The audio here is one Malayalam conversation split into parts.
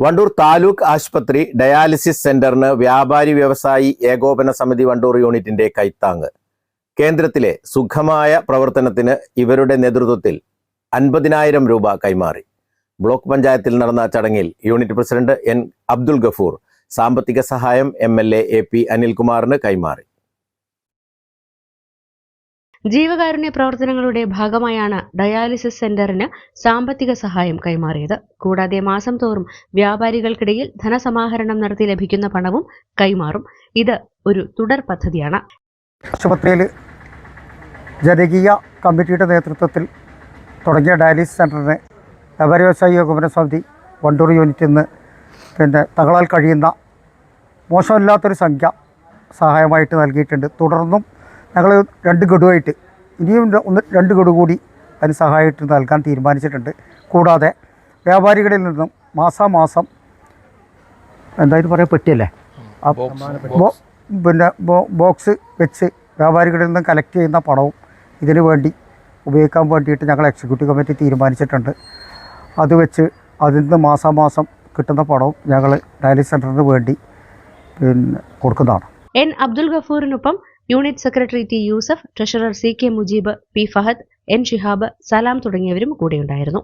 Wandoor taluk ആശുപത്രി ഡയാലിസിസ് സെന്ററിന് വ്യാപാരി വ്യവസായി ഏകോപന സമിതി വണ്ടൂർ യൂണിറ്റിന്റെ കൈത്താങ് കേന്ദ്രത്തിലെ സുഖമായ പ്രവർത്തനത്തിന് ഇവരുടെ നേതൃത്വത്തിൽ അൻപതിനായിരം രൂപ കൈമാറി. ബ്ലോക്ക് പഞ്ചായത്തിൽ നടന്ന ചടങ്ങിൽ unit president N Abdul Gafoor സാമ്പത്തിക സഹായം എം എൽ എ പി അനിൽകുമാറിന് കൈമാറി. ജീവകാരുണ്യ പ്രവർത്തനങ്ങളുടെ ഭാഗമായാണ് ഡയാലിസിസ് സെന്ററിന് സാമ്പത്തിക സഹായം കൈമാറിയത്. കൂടാതെ മാസം തോറും വ്യാപാരികൾക്കിടയിൽ ധനസമാഹരണം നടത്തി ലഭിക്കുന്ന പണവും കൈമാറും. ഇത് ഒരു തുടർ പദ്ധതിയാണ്. ആശുപത്രിയിൽ ജനകീയ കമ്മിറ്റിയുടെ നേതൃത്വത്തിൽ തുടങ്ങിയ ഡയാലിസിസ് വ്യാപാരി വ്യവസായി ഏകോപന സമിതി വണ്ടൂർ യൂണിറ്റിൽ നിന്ന് പിന്നെ തകളാൽ കഴിയുന്ന മോശമില്ലാത്തൊരു സംഖ്യ സഹായമായിട്ട് നൽകിയിട്ടുണ്ട്. തുടർന്നും ഞങ്ങൾ രണ്ട് ഗഡുവായിട്ട് ഇനിയും ഒന്ന് രണ്ട് ഗഡു കൂടി അതിന് സഹായമായിട്ട് നൽകാൻ തീരുമാനിച്ചിട്ടുണ്ട്. കൂടാതെ വ്യാപാരികളിൽ നിന്നും മാസാമാസം എന്തായാലും പറയാൻ പെട്ടിയല്ലേ പിന്നെ ബോക്സ് വെച്ച് വ്യാപാരികളിൽ നിന്നും കളക്ട് ചെയ്യുന്ന പണവും ഇതിനു വേണ്ടി ഉപയോഗിക്കാൻ വേണ്ടിയിട്ട് ഞങ്ങൾ എക്സിക്യൂട്ടീവ് കമ്മിറ്റി തീരുമാനിച്ചിട്ടുണ്ട്. അത് വെച്ച് അതിൽ നിന്ന് മാസാമാസം കിട്ടുന്ന പണവും ഞങ്ങൾ ഡയാലിസിസ് സെന്ററിന് വേണ്ടി പിന്നെ കൊടുക്കുന്നതാണ്. N Abdul ഗഫൂറിനൊപ്പം unit secretary T Yusuf treasurer C K Mujeeb P Fahad N Shihab Salam തുടങ്ങിയവരും കൂടെയുണ്ടായിരുന്നു.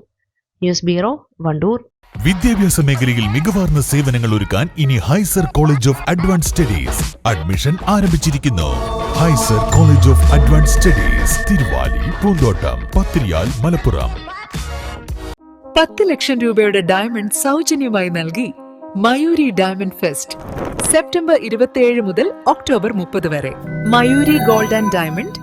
News bureau Wandoor. വിദ്യാഭ്യാസ മേഖലയിൽ മികവാർന്ന സേവനങ്ങൾ ഒരുക്കാൻ ഇനി ഹൈസർ college of advance studies admission ആരംഭിച്ചിരിക്കുന്നു. ഹൈസർ college of advance studies Thiruvali Poonthottam Pathiriyal Malappuram. പത്ത് ലക്ഷം രൂപയുടെ ഡയമണ്ട് സൗജന്യമായി നൽകി മയൂരി ഡയമണ്ട് ഫെസ്റ്റ്. സെപ്റ്റംബർ ഇരുപത്തിയേഴ് മുതൽ ഒക്ടോബർ മുപ്പത് വരെ. Mayuri gold and diamond